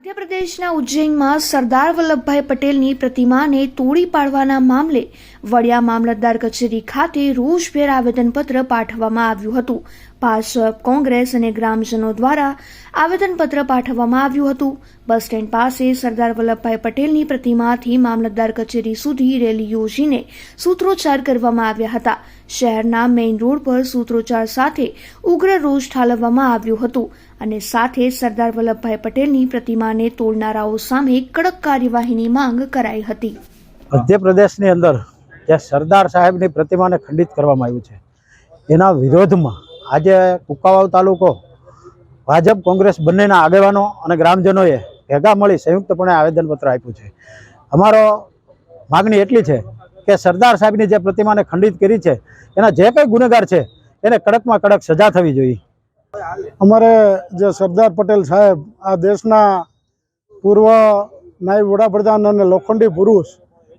મધ્યપ્રદેશના ઉજ્જૈનમાં સરદાર વલ્લભભાઈ પટેલની પ્રતિમાને તોડી પાડવાના મામલે વડિયા મામલતદાર કચેરી ખાતે રોષભેર આવેદનપત્ર પાઠવવામાં આવ્યું હતું. ભાજપ કોંગ્રેસ અને ગ્રામજનો દ્વારા આવેદનપત્ર પાઠવવામાં આવ્યું હતું. બસ સ્ટેન્ડ પાસે સરદાર વલ્લભભાઈ પટેલની પ્રતિમાથી મામલતદાર કચેરી સુધી રેલી યોજીને સૂત્રોચ્ચાર કરવામાં આવ્યા હતા. શહેરના મેઇન રોડ પર સૂત્રોચ્ચાર સાથે ઉગ્ર રોષ ઠાલવવામાં આવ્યું હતું અને સાથે સરદાર વલ્લભભાઈ પટેલની પ્રતિમાને તોડનારાઓ સામે કડક કાર્યવાહીની માંગ કરાઈ હતી. મધ્યપ્રદેશની અંદર જે સરદાર સાહેબની પ્રતિમાને ખંડિત કરવામાં આવ્યું છે, એના વિરોધમાં આજે કુકાવાવ તાલુકો ભાજપ કોંગ્રેસ બંનેના આગેવાનો અને ગ્રામજનોએ ભેગા મળી સંયુક્તપણે આવેદનપત્ર આપ્યું છે. અમારો માગણી એટલી છે કે સરદાર સાહેબની જે પ્રતિમાને ખંડિત કરી છે, એના જે કંઈ ગુનેગાર છે, એને કડકમાં કડક સજા થવી જોઈએ. અમારે જે સરદાર પટેલ સાહેબ, આ દેશના પૂર્વ નાયબ વડાપ્રધાન અને લોખંડી પુરુષ,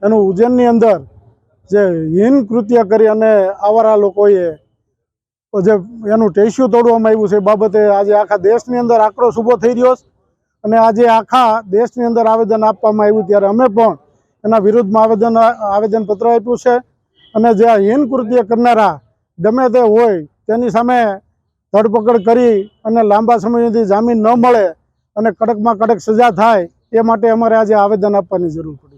એનું ઉજ્જૈનની અંદર જે હીન કૃત્ય કરી અને આવારા લોકોએ જે એનું ટેસ્યુ તોડવામાં આવ્યું છે, એ બાબતે આજે આખા દેશની અંદર આંકડો ઊભો થઈ રહ્યો છે. અને આજે આખા દેશની અંદર આવેદન આપવામાં આવ્યું, ત્યારે અમે પણ એના વિરુદ્ધમાં આવેદન, આવેદનપત્ર આપ્યું છે. અને જે હીન કૃત્ય કરનારા ગમે તે હોય તેની સામે ધરપકડ કરી અને લાંબા સમય સુધી જામીન ન મળે અને કડકમાં કડક સજા થાય એ માટે અમારે આજે આવેદન આપવાની જરૂર પડી.